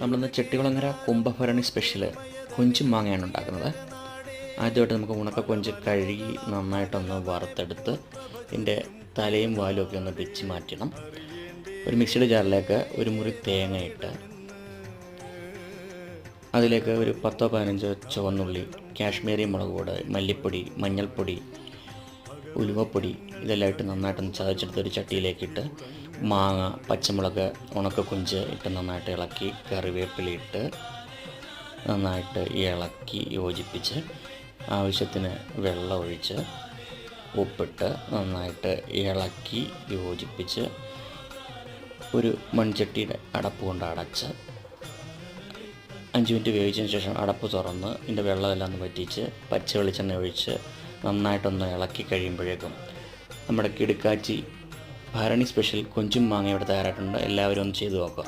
നമ്മളിന്ന് ചെട്ടികുളങ്ങര കുംഭഭരണി സ്പെഷ്യൽ കൊഞ്ചും മാങ്ങയാണ് ഉണ്ടാക്കുന്നത്. ആദ്യമായിട്ട് നമുക്ക് ഉണക്ക കൊഞ്ച് കഴുകി നന്നായിട്ടൊന്ന് വറുത്തെടുത്ത് ഇതിന്റെ തലയും വാലും ഒക്കെ ഒന്ന് വെച്ച് മാറ്റണം. ഒരു മിക്സിയുടെ ജാറിലേക്ക് ഒരു മുറി തേങ്ങ ഇട്ട് അതിലേക്ക് ഒരു പത്തോ പതിനഞ്ചോ ചുവന്നുള്ളി കാശ്മീരി മുളക് പൊടി മല്ലിപ്പൊടി മഞ്ഞൾപ്പൊടി ഉലുവപ്പൊടി ഇതെല്ലാം ഇട്ട് നന്നായിട്ടൊന്ന് ചതച്ചെടുത്ത് ഒരു ചട്ടിയിലേക്കിട്ട് മാങ്ങ പച്ചമുളക് ഉണക്കക്കുഞ്ച് ഇട്ട് നന്നായിട്ട് ഇളക്കി കറിവേപ്പില ഇട്ട് നന്നായിട്ട് ഇളക്കി യോജിപ്പിച്ച് ആവശ്യത്തിന് വെള്ളം ഒഴിച്ച് ഉപ്പിട്ട് നന്നായിട്ട് ഇളക്കി യോജിപ്പിച്ച് ഒരു മൺചട്ടിയുടെ അടപ്പ് കൊണ്ട് അടച്ച് അഞ്ച് മിനിറ്റ് വേവിച്ചതിന് ശേഷം അടപ്പ് തുറന്ന് ഇതിന്റെ വെള്ളമെല്ലാം ഒന്ന് വറ്റിച്ച് പച്ച വെളിച്ചെണ്ണ ഒഴിച്ച് നന്നായിട്ടൊന്ന് ഇളക്കി കഴിയുമ്പോഴേക്കും നമ്മുടെ കിടുക്കാച്ചി ഭരണി സ്പെഷ്യൽ കൊഞ്ചും മാങ്ങ ഇവിടെ തയ്യാറായിട്ടുണ്ട്. എല്ലാവരും ഒന്ന് ചെയ്തു നോക്കുക.